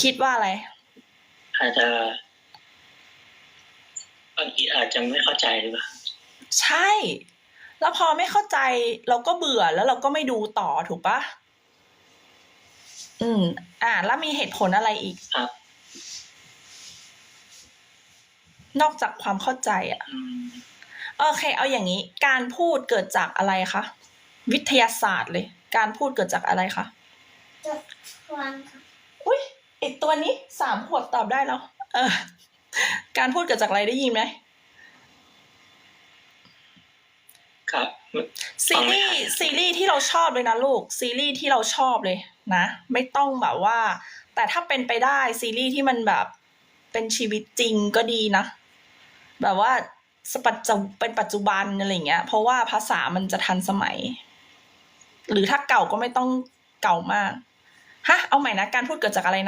คิดว่าอะไร อาจจะบางทีอาจจะไม่เข้าใจหรือเปล่าใช่ แล้วพอไม่เข้าใจเราก็เบื่อแล้วเราก็ไม่ดูต่อถูกปะอืม อ่า แล้วมีเหตุผลอะไรอีก ครับ นอกจากความเข้าใจอะอืมโอเค เอาอย่างนี้ การพูดเกิดจากอะไรคะวิทยาศาสตร์เลย การพูดเกิดจากอะไรคะจะฟังค่ะอุ้ยไอ ตัวนี้สามขวบตอบได้แล้ว เออ การพูดเกิดจากอะไรได้ยินไหมครับซีรีส์ซีรีส์ที่เราชอบเลยนะลูก ซีรีส์ที่เราชอบเลยนะ ไม่ต้องแบบว่า แต่ถ้าเป็นไปได้ซีรีส์ที่มันแบบเป็นชีวิตจริงก็ดีนะ แบบว่าสปัจจุเป็นปัจจุบันอะไรเงี้ย เพราะว่าภาษามันจะทันสมัย หรือถ้าเก่าก็ไม่ต้องเก่ามาก ฮะ เอาใหม่นะ การพูดเกิดจากอะไรนะ